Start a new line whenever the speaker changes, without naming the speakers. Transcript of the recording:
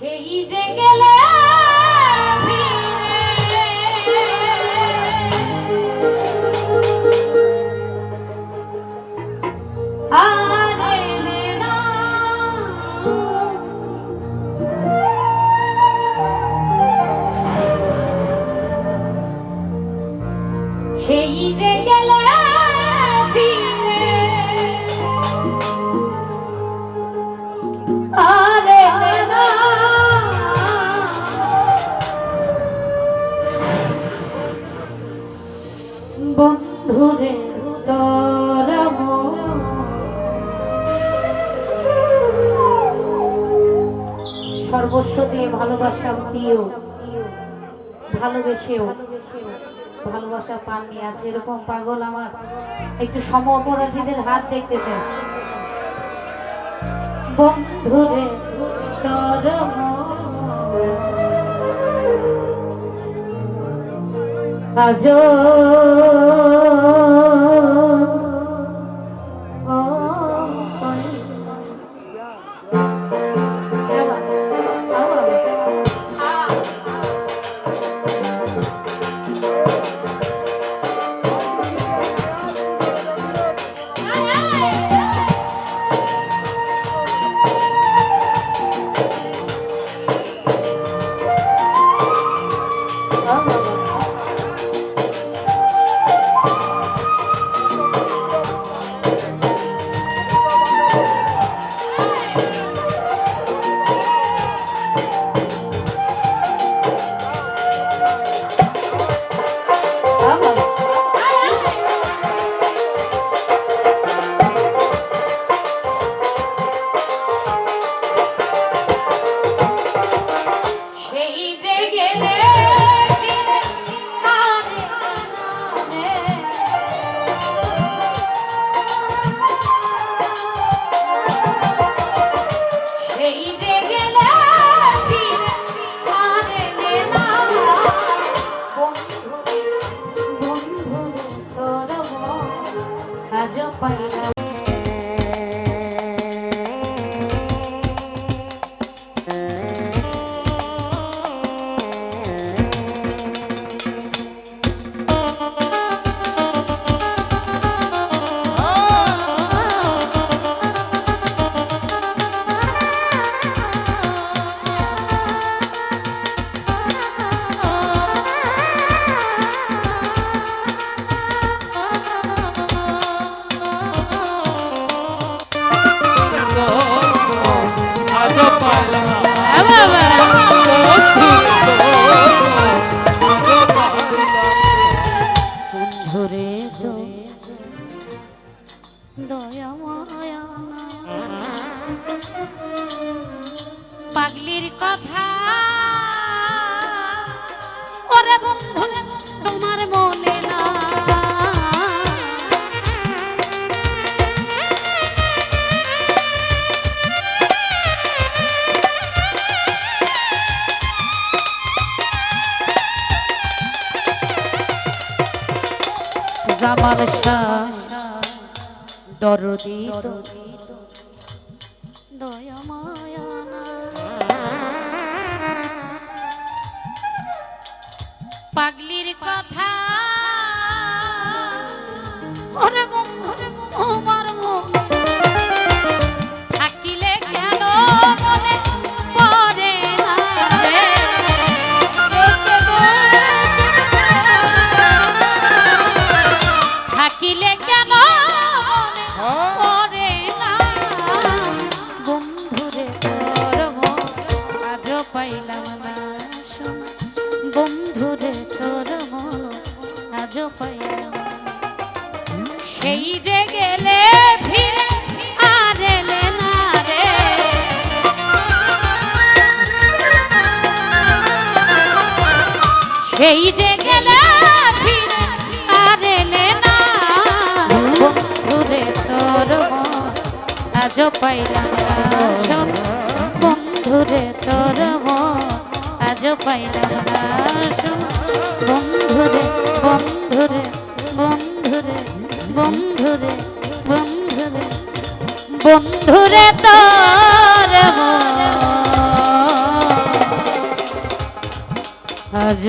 সেই যে গেলে। সেই যে গেলে সর্বস্ব দিয়ে ভালোবাসা দিয়েও ভালোবেসেও ভালোবাসা পাননি আছে এরকম পাগল আমার। একটু সম অপরাধীদের হাত দেখতে চাই। বন্ধুরে আজ পাগলির কথা। ওরে বন্ধু তোমার মনে না। জামাল দরদি তো। দয়া মায়া না। পাগলির কথা। ওরে সেই যে গেলে ফিরে আর এলে না রে। সেই যে গেলে ফিরে আর এলে না। বন্ধুরে তোর আজও পাইলাম না শোন। বন্ধুরে তোর আজও পাইলাম না শোন। বন্ধুরে বন্ধুরে বন্ধুরে বন্ধুরে বন্ধুরে বন্ধুরে তোর আজ